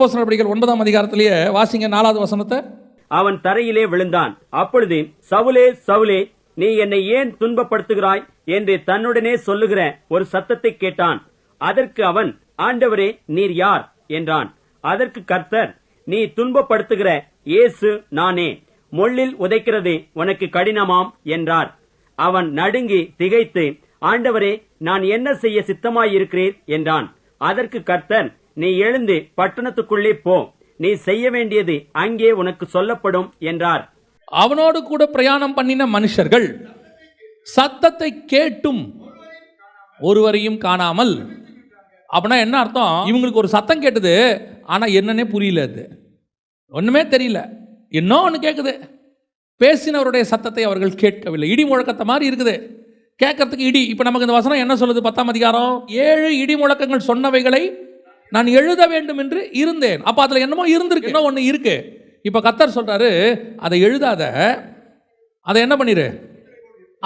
அப்போஸ்தலர் ஒன்பதாம் அதிகாரத்திலேயே வாசிங்க நாலாவது வசனத்தை. அவன் தரையிலே விழுந்தான். அப்பொழுது சவுலே சவுலே நீ என்னை ஏன் துன்பப்படுத்துகிறாய் என்று தன்னுடனே சொல்லுகிற ஒரு சத்தத்தை கேட்டான். அதற்கு அவன் ஆண்டவரே நீர் யார்? என்றான். அதற்கு கர்த்தர் நீ துன்பப்படுத்துகிற இயேசு நானே. முள்ளில் உதைக்கிறது உனக்கு கடினமாம் என்றார். அவன் நடுங்கி திகைத்து ஆண்டவரே நான் என்ன செய்ய சித்தமாயிருக்கிறேன் என்றான். அதற்கு கர்த்தர் நீ எழுந்து பட்டணத்துக்குள்ளே போ. நீ செய்ய வேண்டியது அங்கே உனக்கு சொல்லப்படும் என்றார். அவனோடு கூட பிரயாணம் பண்ணின மனுஷர்கள் சத்தத்தை கேட்டும் ஒருவரையும் காணாமல் அப்படின்னா என்ன அர்த்தம்? இவங்களுக்கு ஒரு சத்தம் கேட்டது ஆனால் என்னன்னே புரியல அது. ஒன்றுமே தெரியல. இன்னும் ஒன்று கேட்குது பேசினவருடைய சத்தத்தை அவர்கள் கேட்கவில்லை. இடி முழக்கத்தை மாதிரி இருக்குது. கேட்கறதுக்கு இடி. இப்போ நமக்கு இந்த வசனம் என்ன சொல்லுது? பத்தாம் அதிகாரம்? ஏழு இடி முழக்கங்கள் சொன்னவைகளை நான் எழுத வேண்டும் என்று இருந்தேன். அப்போ அதில் என்னமோ இருந்திருக்கு. என்ன ஒன்று இருக்கு. இப்போ கத்தர் சொல்கிறாரு அதை எழுதாத அதை என்ன பண்ணிரு?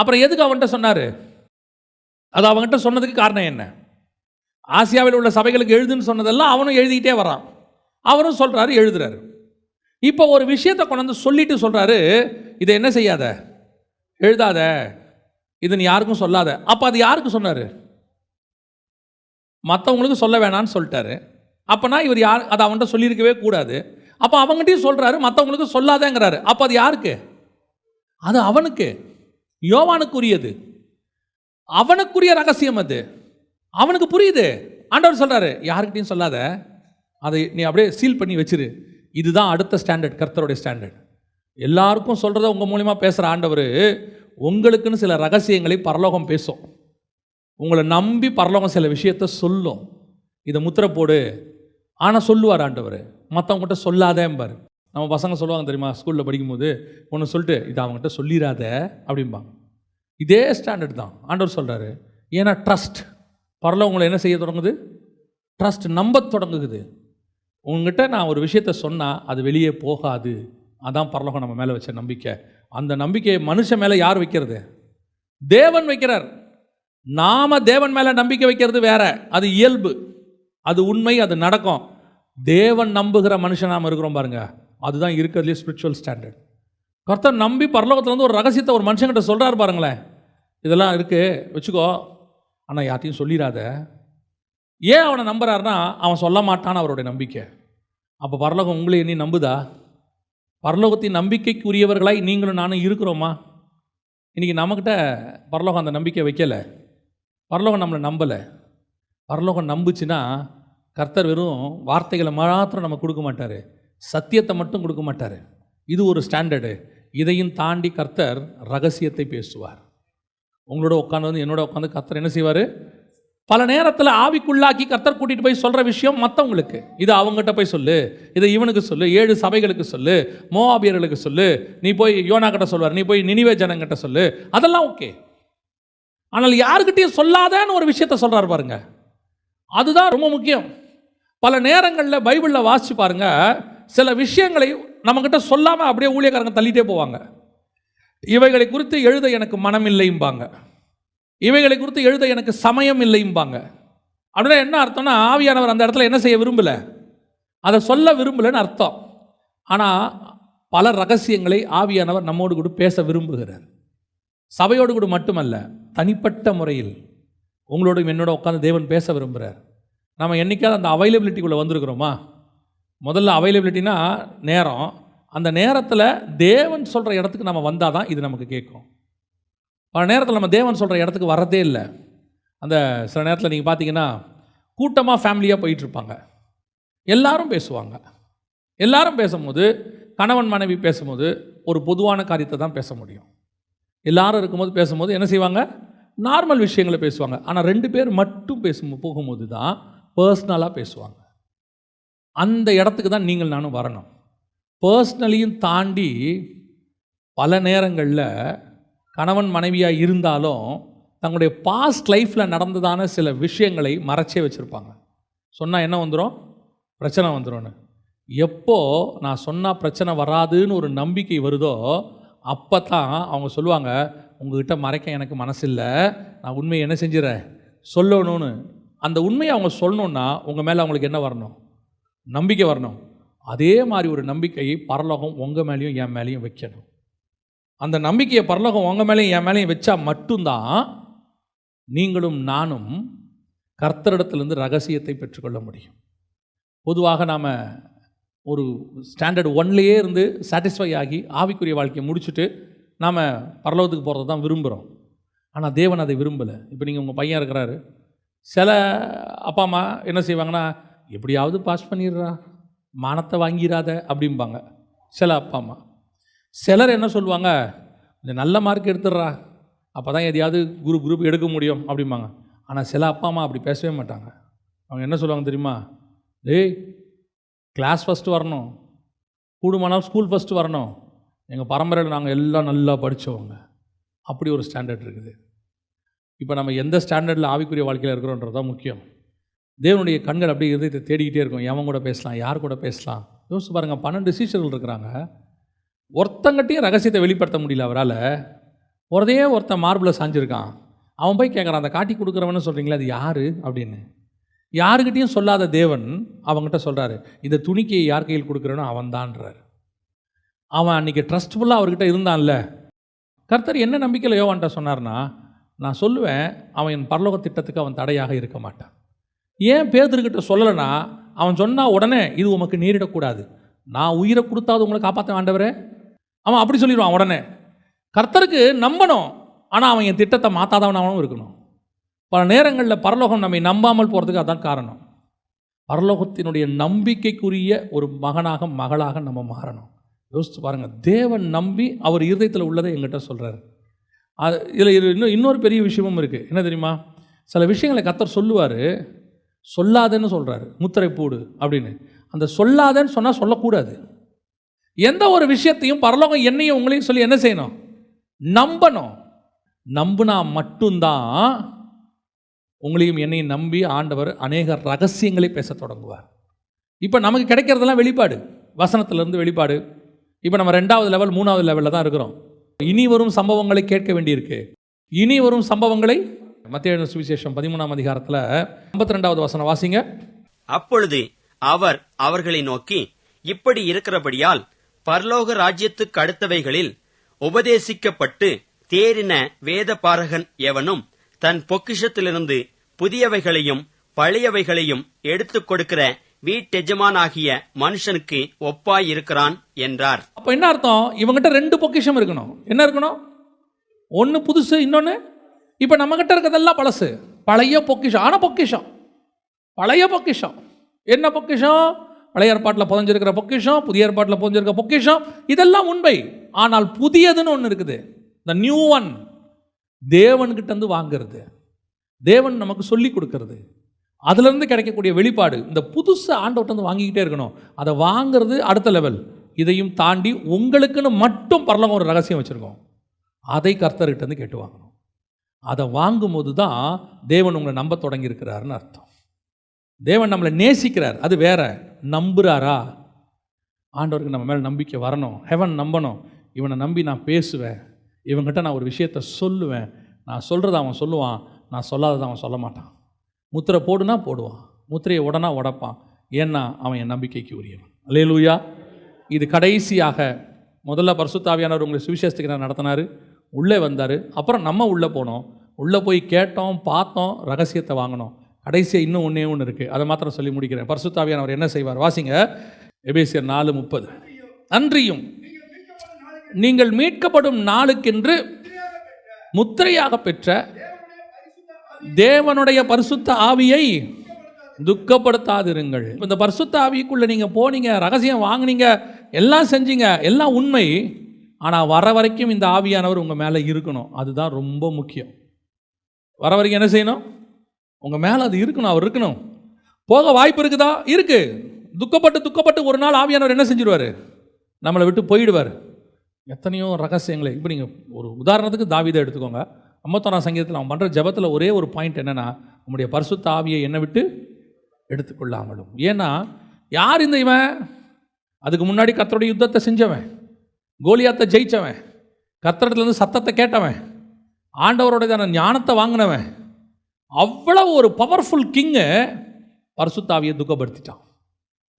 அப்புறம் எதுக்கு அவன்கிட்ட சொன்னார்? அது அவன்கிட்ட சொன்னதுக்கு காரணம் என்ன? ஆசியாவில் உள்ள சபைகளுக்கு எழுதுன்னு சொன்னதெல்லாம் அவனும் எழுதிக்கிட்டே வரான். அவரும் சொல்கிறாரு எழுதுறாரு. இப்போ ஒரு விஷயத்தை கொண்டு வந்து சொல்லிட்டு சொல்கிறாரு இதை என்ன செய்யாத? எழுதாத. இது நீ யாருக்கும் சொல்லாத. அப்போ அது யாருக்கு சொன்னார்? மற்றவங்களுக்கு சொல்ல வேணான்னு சொல்லிட்டாரு. அப்போனா இவர் யார் அதை அவன்கிட்ட சொல்லியிருக்கவே கூடாது. அப்போ அவங்ககிட்டயும் சொல்கிறாரு மற்றவங்களுக்கு சொல்லாதேங்கிறாரு. அப்போ அது யாருக்கு? அது அவனுக்கு. யோவானுக்குரியது. அவனுக்குரிய ரகசியம் அது. அவனுக்கு புரியுது. ஆண்டவர் சொல்கிறாரு யாருக்கிட்டையும் சொல்லாத. அதை நீ அப்படியே சீல் பண்ணி வச்சிரு. இதுதான் அடுத்த ஸ்டாண்டர்ட் கர்த்தருடைய ஸ்டாண்டர்ட். எல்லாருக்கும் சொல்கிறத உங்கள் மூலிமா பேசுகிற ஆண்டவர் உங்களுக்குன்னு சில ரகசியங்களை பரலோகம் பேசும். உங்களை நம்பி பரலோகம் சில விஷயத்த சொல்லும். இதை முத்திரை போடு. ஆனால் சொல்லுவார் ஆண்டவர். மற்றவங்ககிட்ட சொல்லாதேம்பார். நம்ம பசங்க சொல்லுவாங்க தெரியுமா? ஸ்கூலில் படிக்கும்போது ஒன்று சொல்லிட்டு இதை அவங்ககிட்ட சொல்லிடாத அப்படிம்பாங்க. இதே ஸ்டாண்டர்ட் தான். ஆண்டவர் சொல்கிறாரு ஏன்னா ட்ரஸ்ட் பரல உங்களை என்ன செய்ய தொடங்குது? ட்ரஸ்ட் நம்ப தொடங்குது. உங்ககிட்ட நான் ஒரு விஷயத்த சொன்னால் அது வெளியே போகாது. அதான் பரலோகம் நம்ம மேலே வச்ச நம்பிக்கை. அந்த நம்பிக்கையை மனுஷன் மேலே யார் வைக்கிறது? தேவன் வைக்கிறார். நாம தேவன் மேலே நம்பிக்கை வைக்கிறது வேற. அது இயல்பு. அது உண்மை அது நடக்கும். தேவன் நம்புகிற மனுஷன் நாம் இருக்கிறோம் பாருங்க. அதுதான் இருக்கிறதுலே ஸ்பிரிச்சுவல் ஸ்டாண்டர்ட் கர்த்தர் நம்பி பரலோகத்துலேருந்து ஒரு ரகசியத்தை ஒரு மனுஷங்கிட்ட சொல்கிறாரு பாருங்களேன். இதெல்லாம் இருக்குது வச்சுக்கோ. ஆனால் யார்ட்டையும் சொல்லிடாத. ஏன் அவனை நம்புறாருன்னா அவன் சொல்ல மாட்டான் அவருடைய நம்பிக்கை. அப்போ பரலோகம் உங்களை நீ நம்புதா? பரலோகத்தின் நம்பிக்கைக்குரியவர்களாய் நீங்களும் நானும் இருக்கிறோமா? இன்றைக்கி நம்மக்கிட்ட பரலோகம் அந்த நம்பிக்கை வைக்கலை. பரலோகம் நம்மளை நம்பலை. பரலோகம் நம்புச்சுன்னா கர்த்தர் வெறும் வார்த்தைகளை மாத்திரம் நம்ம கொடுக்க மாட்டார். சத்தியத்தை மட்டும் கொடுக்க மாட்டார். இது ஒரு ஸ்டாண்டர்டு. இதையும் தாண்டி கர்த்தர் ரகசியத்தை பேசுவார். உங்களோட உட்காந்து வந்து என்னோட உட்காந்து கர்த்தர் என்ன செய்வார்? பல நேரத்தில் ஆவிக்குள்ளாக்கி கர்த்தர் கூட்டிகிட்டு போய் சொல்கிற விஷயம் மற்றவங்களுக்கு இது அவங்ககிட்ட போய் சொல்லு. இதை இவனுக்கு சொல்லு. ஏழு சபைகளுக்கு சொல்லு. மோவாபியர்களுக்கு சொல்லு. நீ போய் யோனா கிட்ட சொல்வார். நீ போய் நினிவே ஜனங்கிட்ட சொல்லு. அதெல்லாம் ஓகே. ஆனால் யாருக்கிட்டையும் சொல்லாதன்னு ஒரு விஷயத்த சொல்கிறார் பாருங்க. அதுதான் ரொம்ப முக்கியம். பல நேரங்களில் பைபிளில் வாசிச்சு பாருங்க சில விஷயங்களை நம்மக்கிட்ட சொல்லாமல் அப்படியே ஊழியக்காரங்க தள்ளிட்டே போவாங்க. இவைகளை குறித்து எழுத எனக்கு மனம் இல்லைம்பாங்க இவைகளை குறித்து எழுத எனக்கு சமயம் இல்லைம்பாங்க அப்படின்னா என்ன அர்த்தம்னா ஆவியானவர் அந்த இடத்துல என்ன செய்ய விரும்பலை? அதை சொல்ல விரும்பலைன்னு அர்த்தம். ஆனால் பல ரகசியங்களை ஆவியானவர் நம்மோடு கூட பேச விரும்புகிறார். சபையோடு கூட மட்டுமல்ல தனிப்பட்ட முறையில் உங்களோட என்னோட உட்காந்து தேவன் பேச விரும்புகிறார் நம்ம என்னைக்காவது அந்த அவைலபிலிட்டிக்குள்ளே வந்திருக்கிறோமா? முதல்ல அவைலபிலிட்டினா நேரம். அந்த நேரத்தில் தேவன் சொல்கிற இடத்துக்கு நம்ம வந்தால் தான் இது நமக்கு கேட்கும். பல நேரத்தில் நம்ம தேவன் சொல்கிற இடத்துக்கு வரதே இல்லை. அந்த சில நேரத்தில் நீங்கள் பார்த்தீங்கன்னா கூட்டமாக ஃபேமிலியாக போயிட்டுருப்பாங்க. எல்லாரும் பேசுவாங்க. எல்லாரும் பேசும்போது கணவன் மனைவி பேசும்போது ஒரு பொதுவான காரியத்தை தான் பேச முடியும். எல்லாரும் இருக்கும்போது பேசும்போது என்ன செய்வாங்க? நார்மல் விஷயங்களை பேசுவாங்க. ஆனால் ரெண்டு பேர் மட்டும் பேசும் போகும்போது தான் பர்சனலாக பேசுவாங்க. அந்த இடத்துக்கு தான் நீங்கள் நானும் வரணும். பர்சனலியும் தாண்டி பல நேரங்களில் கணவன் மனைவியாக இருந்தாலும் தங்களுடைய பாஸ்ட் லைஃப்பில் நடந்ததான சில விஷயங்களை மறைச்சே வச்சுருப்பாங்க. சொன்னால் என்ன வந்துடும் பிரச்சனை வந்துடும்னு எப்போ நான் சொன்னால் பிரச்சனை வராதுன்னு ஒரு நம்பிக்கை வருதோ அப்போ தான் அவங்க சொல்லுவாங்க உங்ககிட்ட மறைக்க எனக்கு மனசில்லை. நான் உண்மையை என்ன செஞ்சிடறேன்? சொல்லணும்னு. அந்த உண்மையை அவங்க சொல்லணுன்னா உங்கள் மேலே அவங்களுக்கு என்ன வரணும்? நம்பிக்கை வரணும். அதே மாதிரி ஒரு நம்பிக்கையை பரலோகம் உங்கள் மேலேயும் என் மேலேயும் வைக்கணும். அந்த நம்பிக்கையை பரலோகம் உங்கள் மேலேயும் என் மேலேயும் வச்சா மட்டும்தான் நீங்களும் நானும் கர்த்தரிடத்திலிருந்து ரகசியத்தை பெற்றுக்கொள்ள முடியும். பொதுவாக நாம் ஒரு ஸ்டாண்டர்ட் ஒன்லேயே இருந்து சாட்டிஸ்ஃபை ஆகி ஆவிக்குரிய வாழ்க்கையை முடிச்சுட்டு நாம் பரலோகத்துக்கு போகிறத தான் விரும்புகிறோம் ஆனால் தேவன் அதை விரும்பலை. இப்போ நீங்கள் உங்கள் பையன் இருக்கிறாரு. சில அப்பா அம்மா என்ன செய்வாங்கன்னா எப்படியாவது பாஸ் பண்ணிடுறா. மானத்தை வாங்கிடாத அப்படிம்பாங்க. சில அப்பா அம்மா. சிலர் என்ன சொல்லுவாங்க இந்த நல்ல மார்க் எடுத்துடுறா. அப்போ தான் எதையாவது குரூப் குரூப் எடுக்க முடியும் அப்படிம்பாங்க. ஆனால் சில அப்பா அம்மா அப்படி பேசவே மாட்டாங்க. அவங்க என்ன சொல்லுவாங்க தெரியுமா டேய் கிளாஸ் ஃபஸ்ட்டு வரணும். கூடுமானால் ஸ்கூல் ஃபஸ்ட்டு வரணும். எங்கள் பரம்பரையில் நாங்கள் எல்லாம் நல்லா படித்தவங்க அப்படி ஒரு ஸ்டாண்டர்ட் இருக்குது. இப்போ நம்ம எந்த ஸ்டாண்டர்டில் ஆவிக்குரிய வாழ்க்கையில் இருக்கிறோன்றது தான் முக்கியம். தேவனுடைய கண்கள் அப்படியே இருதயத்தை தேடிக்கிட்டே இருக்கும். எவன் கூட பேசலாம் யார் கூட பேசலாம்? யோசிச்சு பாருங்கள் பன்னெண்டு சீஷர்கள் இருக்கிறாங்க. ஒருத்தங்கிட்டையும் ரகசியத்தை வெளிப்படுத்த முடியல அவரால். ஒருதையே ஒருத்தன் மார்பில் சாஞ்சிருக்கான். அவன் போய் கேட்குறான் அந்த காட்டி கொடுக்குறவன்னு சொல்கிறீங்களா அது யார்? அப்படின்னு. யாருக்கிட்டையும் சொல்லாத தேவன் அவங்ககிட்ட சொல்கிறாரு இந்த துணிக்கையை யார் கையில் கொடுக்குறனோ அவன்தான்றார். அவன் அன்றைக்கி ட்ரஸ்ட்ஃபுல்லாக அவர்கிட்ட இருந்தான்ல. கர்த்தர் என்ன நம்பிக்கையில் யோவான்ட்ட சொன்னார்னா நான் சொல்லுவேன் அவன் என் பரலோக திட்டத்துக்கு அவன் தடையாக இருக்க மாட்டான். ஏன் பேதர்கிட்ட சொல்லலைன்னா அவன் சொன்னால் உடனே இது உமக்கு நேரிடக்கூடாது. நான் உயிரை கொடுத்தாவது உங்களை காப்பாற்ற வேண்டவரே அவன் அப்படி சொல்லிடுவான் உடனே. கர்த்தருக்கு நம்பணும் ஆனால் அவன் என் திட்டத்தை மாற்றாதவனாகவும் இருக்கணும். பல நேரங்களில் பரலோகம் நம்மை நம்பாமல் போகிறதுக்கு அதான் காரணம். பரலோகத்தினுடைய நம்பிக்கைக்குரிய ஒரு மகனாக மகளாக நம்ம மாறணும். யோசித்து பாருங்கள் தேவன் நம்பி அவர் இருதயத்தில் உள்ளதை எங்கிட்ட சொல்கிறார் அது இதில் இன்னும் இன்னொரு பெரிய விஷயமும் இருக்குது என்ன தெரியுமா? சில விஷயங்களை கத்தர் சொல்லுவார். சொல்லாதேன்னு சொல்கிறாரு முத்திரை போடு அப்படின்னு. அந்த சொல்லாதேன்னு சொன்னால் சொல்லக்கூடாது. எந்த ஒரு விஷயத்தையும் பரலோகம் என்னையும் உங்களையும் சொல்லி என்ன செய்யணும்? நம்பணும். நம்புனா மட்டும்தான் உங்களையும் என்னையும் நம்பி ஆண்டவர் அநேக ரகசியங்களை பேசத் தொடங்குவார். இப்போ நமக்கு கிடைக்கிறதெல்லாம் வெளிப்பாடு. வசனத்திலிருந்து வெளிப்பாடு. இப்போ நம்ம ரெண்டாவது லெவல் மூணாவது லெவலில் தான் இருக்கிறோம். இனி வரும் சம்பவங்களை கேட்க வேண்டியிருக்கு. இனி வரும் சம்பவங்களை மத்திய சுவிசேஷம் பதிமூணாம் அதிகாரத்தில் ஐம்பத்தி ரெண்டாவது வசனம் வாசிங்க. அப்பொழுது அவர் அவர்களை நோக்கி இப்படி இருக்கிறபடியால் பரலோக ராஜ்யத்துக்கு அடுத்தவைகளில் உபதேசிக்கப்பட்டு தேறின வேத பாரகன் எவனும் தன் பொக்கிஷத்திலிருந்து புதியவைகளையும் பழையவைகளையும் எடுத்துக் கொடுக்கிற வீட்டெஜமானாகிய மனுஷனுக்கு ஒப்பாயிருக்கிறான் என்றார். அப்போ என்ன அர்த்தம்? இவங்கிட்ட ரெண்டு பொக்கிஷம் இருக்கணும். என்ன இருக்கணும்? ஒன்று புதுசு இன்னொன்று இப்போ நம்மக்கிட்ட இருக்கிறதெல்லாம் பழசு. பழைய பொக்கிஷம். ஆனால் பொக்கிஷம். பழைய பொக்கிஷம். என்ன பொக்கிஷம்? பழைய ஏற்பாட்டில் புதஞ்சிருக்கிற பொக்கிஷம் புதிய ஏற்பாட்டில் புதஞ்சிருக்கிற பொக்கிஷம். இதெல்லாம் உண்மை. ஆனால் புதியதுன்னு ஒன்று இருக்குது. த நியூ ஒன் தேவன்கிட்ட இருந்து வாங்குறது. தேவன் நமக்கு சொல்லி கொடுக்கறது. அதுலேருந்து கிடைக்கக்கூடிய வெளிப்பாடு இந்த புதுசு ஆண்டவர்கிட்ட வந்து வாங்கிக்கிட்டே இருக்கணும். அதை வாங்குறது அடுத்த லெவல் இதையும் தாண்டி உங்களுக்குன்னு மட்டும் பரலகம் ஒரு ரகசியம் வச்சுருக்கோம். அதை கர்த்தர்கிட்டருந்து கேட்டு வாங்கணும். அதை வாங்கும்போது தான் தேவன் உங்களை நம்ப தொடங்கியிருக்கிறாருன்னு அர்த்தம். தேவன் நம்மளை நேசிக்கிறார். அது வேற. நம்புறாரா? ஆண்டவருக்கு நம்ம மேலே நம்பிக்கை வரணும். ஹெவன் நம்பணும். இவனை நம்பி நான் பேசுவேன். இவங்ககிட்ட நான் ஒரு விஷயத்த சொல்லுவேன். நான் சொல்கிறத அவன் சொல்லுவான். நான் சொல்லாததை அவன் சொல்ல மாட்டான். முத்திரை போடுனா போடுவான். முத்திரையை உடனா உடப்பான். ஏன்னா அவன் என் நம்பிக்கைக்கு உரியவன். அல்லேலூயா. இது கடைசியாக முதல்ல பரிசுத்தாவியானவர் உங்களை சுவிசேஷத்துக்கு நான் நடத்தினார்? உள்ளே வந்தார். அப்புறம் நம்ம உள்ளே போனோம். உள்ளே போய் கேட்டோம் பார்த்தோம் ரகசியத்தை வாங்கினோம். கடைசியாக இன்னும் ஒன்றே ஒன்று இருக்குது அதை மாத்திரம் சொல்லி முடிக்கிறேன். பரிசுத்தாவியானவர் என்ன செய்வார்? வாசிங்க. எபேசியர் நாலு முப்பது. நன்றியும் நீங்கள் மீட்கப்படும் நாளுக்கென்று முத்திரையாக பெற்ற தேவனுடைய பரிசுத்த ஆவியை துக்கப்படுத்தாதிருங்கள். இந்த பரிசுத்த ஆவிக்குள்ளே நீங்கள் போனீங்க ரகசியம் வாங்குனீங்க எல்லாம் செஞ்சீங்க எல்லாம் உண்மை. ஆனால் வர வரைக்கும் இந்த ஆவியானவர் உங்கள் மேலே இருக்கணும். அதுதான் ரொம்ப முக்கியம். வர வரைக்கும் என்ன செய்யணும்? உங்கள் மேலே அது இருக்கணும் அவர் இருக்கணும். போக வாய்ப்பு இருக்குதா? இருக்கு. துக்கப்பட்டு துக்கப்பட்டு ஒரு நாள் ஆவியானவர் என்ன செஞ்சிருவார்? நம்மளை விட்டு போயிடுவார். எத்தனையோ ரகசியங்களை இப்போ நீங்கள் ஒரு உதாரணத்துக்கு தாவிதை எடுத்துக்கோங்க. ஐம்பத்தோராம் சங்கீதத்தில் அவன் பண்ணுற ஜெபத்தில் ஒரே ஒரு பாயிண்ட் என்னென்னா உங்களுடைய பரிசுத்த ஆவியை என்னை விட்டு எடுத்துக்கொள்ளாமலும். ஏன்னா யார் இந்த இவன்? அதுக்கு முன்னாடி கத்தருடைய யுத்தத்தை செஞ்சவன். கோலியாத்தை ஜெயித்தவன் கத்தரத்துலேருந்து சத்தத்தை கேட்டவன். ஆண்டவருடைய ஞானத்தை வாங்கினவன். அவ்வளவு ஒரு பவர்ஃபுல் கிங்கு பரிசுத்தாவியை துக்கப்படுத்திட்டான்.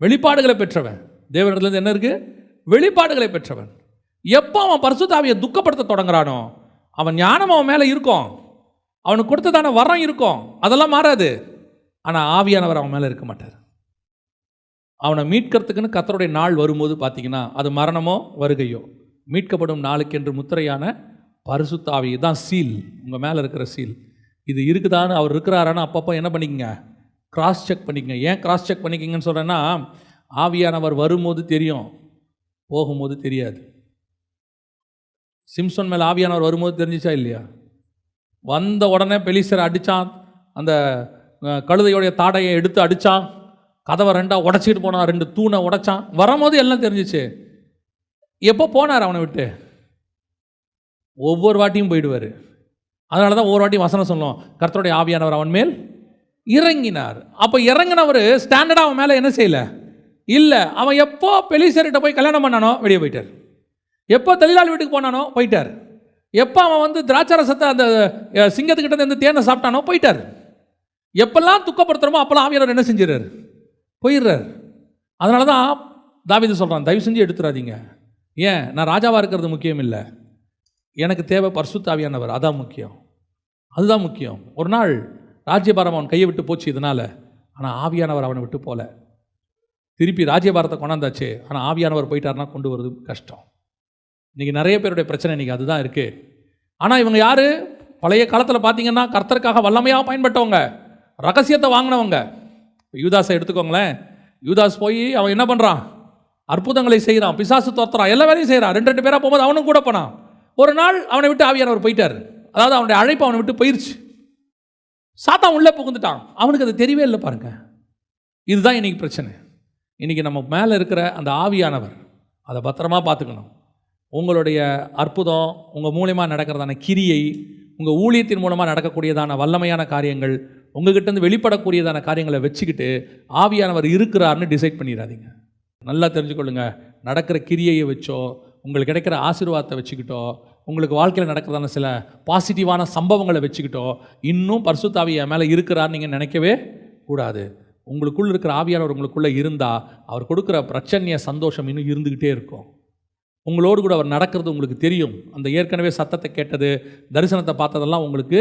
வெளிப்பாடுகளை பெற்றவன். தேவனிடத்துலேருந்து என்ன இருக்குது வெளிப்பாடுகளை பெற்றவன். எப்போ அவன் பரிசுத்தாவியை துக்கப்படுத்த தொடங்குறானோ அவன் ஞானம் அவன் மேலே இருக்கும். அவனுக்கு கொடுத்ததான வரம் இருக்கும். அதெல்லாம் மாறாது. ஆனால் ஆவியானவர் அவன் மேலே இருக்க மாட்டார். அவனை மீட்கிறதுக்குன்னு கத்தருடைய நாள் வரும்போது பார்த்தீங்கன்னா அது மரணமோ வருகையோ? மீட்கப்படும் நாளுக்கென்று முத்திரையான பரிசுத்தாவி தான் சீல். உங்கள் மேலே இருக்கிற சீல். இது இருக்குதான்னு அவர் இருக்கிறாரான்னு அப்பப்போ என்ன பண்ணிக்கங்க? கிராஸ் செக் பண்ணிக்கங்க. ஏன் கிராஸ் செக் பண்ணிக்கிங்கன்னு சொல்கிறேன்னா ஆவியானவர் வரும்போது தெரியும். போகும்போது தெரியாது. சிம்சன் மேலே ஆவியானவர் வரும்போது தெரிஞ்சிச்சா இல்லையா? வந்த உடனே பெலிசரை அடித்தான் அந்த கழுதையோடைய தாடையை எடுத்து அடித்தான் கதவை ரெண்டாக உடச்சிக்கிட்டு போனான். ரெண்டு தூணை உடைச்சான். வரும்போது எல்லாம் தெரிஞ்சிச்சு. எப்போ போனார் அவனை விட்டு? ஒவ்வொரு வாட்டியும் போயிடுவார். அதனால தான் ஒவ்வொரு வாட்டியும் வசனம் சொல்லுவோம். கர்த்தருடைய ஆவியானவர் அவன் மேல் இறங்கினார். அப்போ இறங்கினவர் ஸ்டாண்டர்டாக அவன் மேலே என்ன செய்யல? இல்லை. அவன் எப்போ பெலிசர்கிட்ட போய் கல்யாணம் பண்ணானோ வெளியே போயிட்டார். எப்போ தொழிலாளி வீட்டுக்கு போனானோ போயிட்டார். எப்போ அவன் வந்து திராட்சரசத்தை அந்த சிங்கத்துக்கிட்ட இருந்து தேனை சாப்பிட்டானோ போயிட்டார். எப்பெல்லாம் துக்கப்படுத்துகிறோமோ அப்போல்லாம் ஆவியானவர் என்ன செஞ்சிடறாரு? போயிடுறார். அதனால தான் தாவிதை சொல்கிறான் தயவு செஞ்சு எடுத்துடாதீங்க ஏன்? நான் ராஜாவாக இருக்கிறது முக்கியம் இல்லை. எனக்கு தேவை பர்சுத்தாவியானவர் அதான் முக்கியம். அதுதான் முக்கியம். ஒரு நாள் ராஜ்யபாரம் அவன் கையை விட்டு போச்சு இதனால். ஆனால் ஆவியானவர் அவனை விட்டு போகல திருப்பி ராஜ்யபாரத்தை கொண்டாந்தாச்சு. ஆனால் ஆவியானவர் போயிட்டாருன்னா கொண்டு வரது கஷ்டம். இன்றைக்கி நிறைய பேருடைய பிரச்சனை இன்றைக்கி அதுதான் இருக்குது ஆனால் இவங்க யார்? பழைய காலத்தில் பார்த்தீங்கன்னா கர்த்தருக்காக வல்லமையாக பயன்பட்டவங்க ரகசியத்தை வாங்கினவங்க. யூதாஸை எடுத்துக்கோங்களேன். யூதாஸ் போய் அவன் என்ன பண்ணுறான் அற்புதங்களை செய்கிறான் பிசாசு துரத்துறான் எல்லா வேலையும் செய்கிறான் ரெண்டு ரெண்டு பேராக போகும்போது அவனும் கூட போனான். ஒரு நாள் அவனை விட்டு ஆவியானவர் போயிட்டார். அதாவது அவனுடைய அழைப்பு அவனை விட்டு போயிடுச்சு சாத்தான் உள்ளே புகுந்துட்டான். அவனுக்கு அது தெரியவே இல்லை பாருங்க. இதுதான் இன்னைக்கு பிரச்சனை. இன்னைக்கு நம்ம மேலே இருக்கிற அந்த ஆவியானவர் அதை பத்திரமா பார்த்துக்கணும். உங்களுடைய அற்புதம் உங்கள் மூலியமாக நடக்கிறதான கிரியை உங்கள் ஊழியத்தின் மூலமாக நடக்கக்கூடியதான வல்லமையான காரியங்கள் உங்ககிட்டருந்து வெளிப்படக்கூடியதான காரியங்களை வச்சுக்கிட்டு ஆவியானவர் இருக்கிறார்னு டிசைட் பண்ணிடாதீங்க. நல்லா தெரிஞ்சுக்கொள்ளுங்க. நடக்கிற கிரியையை வச்சோ உங்களுக்கு கிடைக்கிற ஆசீர்வாதத்தை வச்சுக்கிட்டோ உங்களுக்கு வாழ்க்கையில் நடக்கிறதான சில பாசிட்டிவான சம்பவங்களை வச்சுக்கிட்டோ இன்னும் பரிசுத்தாவி என் மேலே இருக்கிறார்னு நீங்கள் நினைக்கவே கூடாது. உங்களுக்குள்ளே இருக்கிற ஆவியானவர் உங்களுக்குள்ளே இருந்தால் அவர் கொடுக்குற பிரச்சனைய சந்தோஷம் இன்னும் இருந்துக்கிட்டே இருக்கும். உங்களோடு கூட அவர் நடக்கிறது உங்களுக்கு தெரியும். அந்த ஏற்கனவே சத்தத்தை கேட்டது தரிசனத்தை பார்த்ததெல்லாம் உங்களுக்கு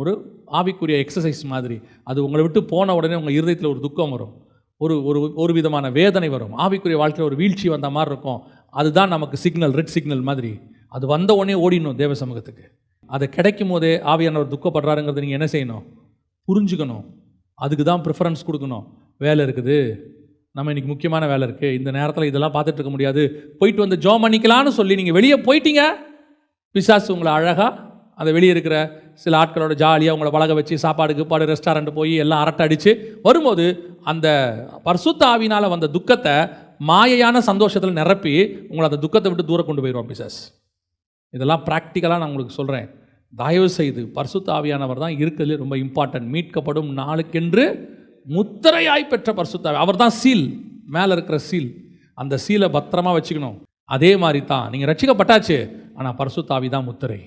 ஒரு ஆவிக்குரிய எக்ஸசைஸ் மாதிரி. அது உங்களை விட்டு போன உடனே உங்கள் இருதயத்தில் ஒரு துக்கம் வரும். ஒரு ஒரு ஒரு விதமான வேதனை வரும். ஆவிக்குரிய வாழ்க்கையில் ஒரு வீழ்ச்சி வந்த மாதிரி இருக்கும். அதுதான் நமக்கு சிக்னல் ரெட் சிக்னல் மாதிரி. அது வந்த உடனே ஓடிடணும் தேவ சமூகத்துக்கு. அது கிடைக்கும் போதே ஆவியானவர் துக்கப்படுறாருங்கிறத நீங்கள் என்ன செய்யணும்? புரிஞ்சுக்கணும். அதுக்கு தான் ப்ரிஃபரன்ஸ் கொடுக்கணும். வேலை இருக்குது. நம்ம இன்னைக்கு முக்கியமான வேலை இருக்குது இந்த நேரத்தில் இதெல்லாம் பார்த்துட்டு இருக்க முடியாது. போயிட்டு வந்து ஜோம் பண்ணிக்கலாம்னு சொல்லி நீங்கள் வெளியே போயிட்டீங்க. பிசாசு உங்களை அழகாக அந்த வெளியே இருக்கிற சில ஆட்களோட ஜாலியாக உங்களை பழக வச்சு சாப்பாடு கீப்பாடு ரெஸ்டாரண்ட் போய் எல்லாம் அரட்டை அடித்து வரும்போது அந்த பர்சுத்த ஆவினால் வந்த துக்கத்தை மாயையான சந்தோஷத்தில் நிரப்பி உங்களை அந்த துக்கத்தை விட்டு தூரம் கொண்டு போயிடுவோம் பிசாஸ் இதெல்லாம் ப்ராக்டிக்கலாக நான் உங்களுக்கு சொல்கிறேன் தயவு செய்து பர்சுத்த ஆவியானவர் தான் இருக்கிறதுலே ரொம்ப இம்பார்ட்டன்ட் மீட்கப்படும் நாளுக்கென்று முத்திரையாய் பெற்ற பரிசுத்தாவி அவர் தான் சீல். மேலே இருக்கிற சீல். அந்த சீலை பத்திரமா வச்சுக்கணும். அதே மாதிரி தான் நீங்கள் ரட்சிக்கப்பட்டாச்சு. ஆனால் பரிசுத்தாவி தான் முத்திரை.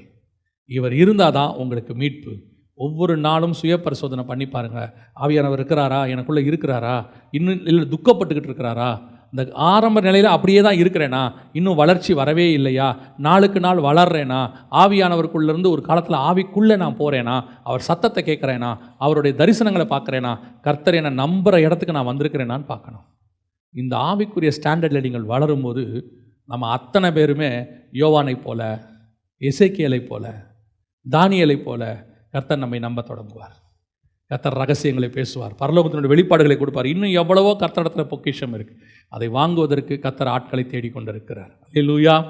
இவர் இருந்தால் தான் உங்களுக்கு மீட்பு. ஒவ்வொரு நாளும் சுய பரிசோதனை பண்ணி பாருங்கள் ஆவியானவர் இருக்கிறாரா? எனக்குள்ளே இருக்கிறாரா? இன்னும் இல்லை துக்கப்பட்டுக்கிட்டு இருக்கிறாரா? இந்த ஆரம்ப நிலையில் அப்படியே தான் இருக்கிறேனா? இன்னும் வளர்ச்சி வரவே இல்லையா? நாளுக்கு நாள் வளர்றேனா? ஆவியானவருக்குள்ளேருந்து ஒரு காலத்தில் ஆவிக்குள்ளே நான் போகிறேனா அவர் சத்தத்தை கேட்குறேனா? அவருடைய தரிசனங்களை பார்க்குறேனா? கர்த்தர் என்னை நம்புகிற இடத்துக்கு நான் வந்திருக்கிறேனான்னு பார்க்கணும். இந்த ஆவிக்குரிய ஸ்டாண்டர்டில் நீங்கள் வளரும்போது நம்ம அத்தனை பேருமே யோவானை போல இசைக்கியலை போல தானியலை போல கர்த்தர் நம்மை நம்ப தொடங்குவார். கத்தர் ரகசியங்களை பேசுவார். பரலோகத்தினுடைய வெளிப்பாடுகளை கொடுப்பார். இன்னும் எவ்வளவோ கத்தரத்தில் பொக்கிஷம் இருக்குது அதை வாங்குவதற்கு கத்தர் ஆட்களை தேடிக்கொண்டிருக்கிறார். லூயா